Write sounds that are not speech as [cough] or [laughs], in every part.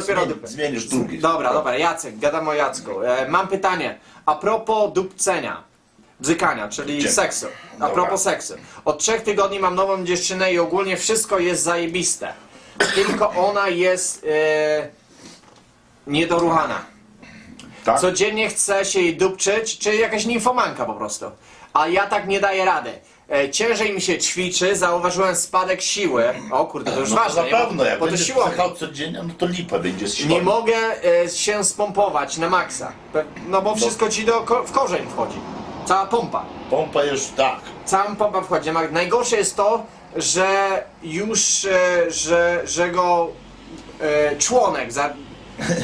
dopiero zmieni-. Zmienisz drugi. Dobra, dobra, Jacek, gadam o Jacku. E, mam pytanie. A propos dupcenia, bzykania, czyli Dzień. seksu. A Dobra. propos seksu. Od trzech tygodni mam nową dziewczynę i ogólnie wszystko jest zajebiste. Tylko ona jest e, niedoruchana. Tak? Codziennie chce się jej dupczyć, czy jakaś nimfomanka po prostu. A ja tak nie daję rady. E, ciężej mi się ćwiczy, zauważyłem spadek siły. O kurde, to już No to ważne, na nie? pewno, jak bo to będziesz psychał codziennie, no to lipa będzie z siłą. Nie mogę e, się spompować na maksa. Pe- No bo wszystko ci do, ko- w korzeń wchodzi. Cała pompa. Pompa już tak. Cała pompa wchodzi. Na- Najgorsze jest to, że już, e, że, że go e, członek, za,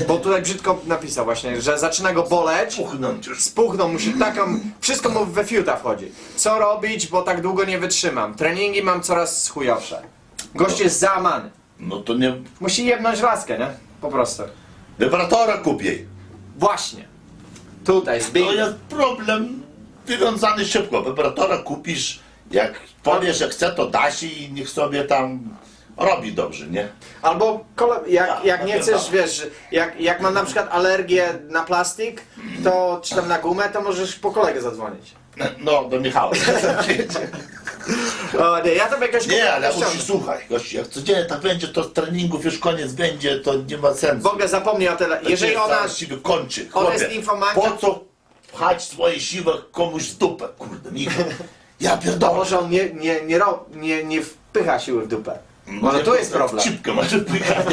bo tutaj brzydko napisał właśnie, że zaczyna go boleć. Puchnąć już. Spuchnął mu się taką, wszystko mu we fiuta wchodzi. Co robić, bo tak długo nie wytrzymam. Treningi mam coraz chujowsze. Gość jest załamany. No to nie... Musi jebnąć laskę, nie? Po prostu. Wibratora kup jej. Właśnie. Tutaj, To zbij. jest problem wywiązany szybko. Wibratora kupisz, jak powiesz, że chce, to da się i niech sobie tam robi dobrze, nie? Albo kole, jak, Ja, jak nie chcesz, wiesz, jak, jak mam na przykład alergię na plastik, to czy tam na gumę, to możesz po kolegę zadzwonić. No, do Michała. [laughs] O, nie, ja to jakoś Nie, ale musisz słuchaj, gościu, jak codziennie tak będzie, to z treningów już koniec będzie, to nie ma sensu. W ogóle zapomnij o tyle. Jeżeli ona... zaraz siły kończy. ona Chłopie, jest infomanką- Po co pchać swoje siły komuś w dupę, kurde, Michał. Ja pierdolę. może on nie, nie, nie, ro, nie, nie wpycha siły w dupę. Może Nie, tu jest problem. Cipkę może pykać.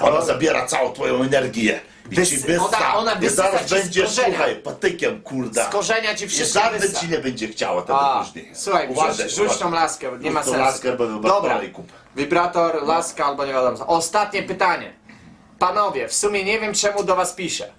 Ona zabiera całą twoją energię. I Wys- ci wyssa. ona- ona I wysysa zaraz ci z będziesz, korzenia. słuchaj, patykiem, kurda. Z korzenia ci I wszystko żadne wyssa. ci nie będzie chciała tego A, później. słuchaj, Uważaj, rzuć, rzuć tą laskę, nie ma tą sensu. laskę wibratora Dobra, kup. wibrator, laska albo nie wiadomo co. Ostatnie pytanie. Panowie, w sumie nie wiem czemu do was piszę.